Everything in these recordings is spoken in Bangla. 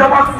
জামাত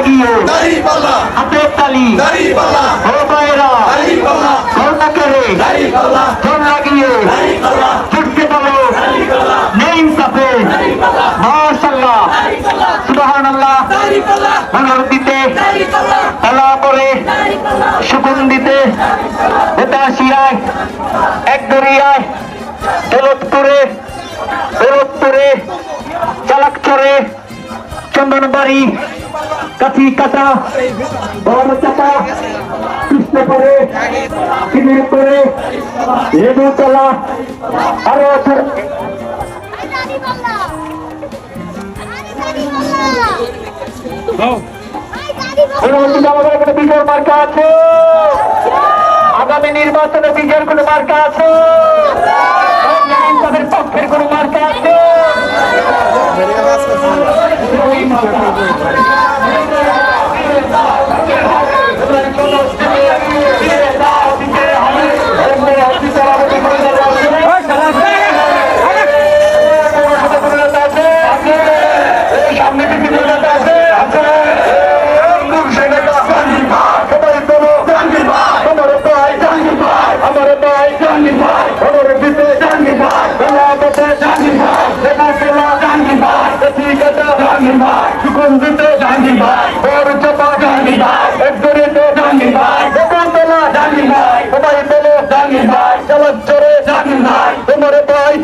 ভোট লাগিয়ে হাতের তালি। ও ভাইরা করোনা করে ভোট লাগিয়ে। ছুটতে বলো নেই সাথে মাশাল্লাহ সুবাহান আল্লাহ মনোর দিতে। তালা করে সুকুন দিতে। হতাশিয়ায় এক দরিয়ায়। দৌলতপুরে দৌলতপুরে চালাক চরে। চন্দনবাড়ি। কাঠি কাটা বড় চাপা কৃষ্ণপুরে শিবিরপুরে লেবুতলা আরও আমাদের কোনো বিজয় মার্কা আছে। আগামী নির্বাচনে বিজয়ের কোনো মার্কা আছে? তাদের পক্ষের কোনো মার্কা আছে ওই মার্কা। সামনে থেকে নেতা আছে আছে সবাই বলো আমার ভাই আমার ভাই আমার দিতে বেলাবতে লেবু তোলা বেশি কাটা সুকুন দিতে বড় চাপা এক দরিতে লেবু তোলা সবাই বলো চালাক চরে তোমার ভাই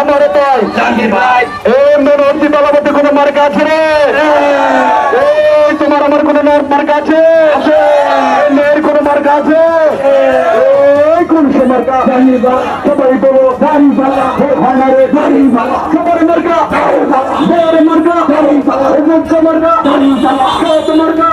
আমার ভাই। এ মনোরঞ্জি বেলাবতে কোনো মার্কা আছে রে? এই তোমার আমার কোনো মার্কা আছে? এই মেয়ের কোনো মার্কা আছে? এই কোন সে মার্কা সবাই বলো হানারে সবার মার্কা মার্কা মার্কা মার্কা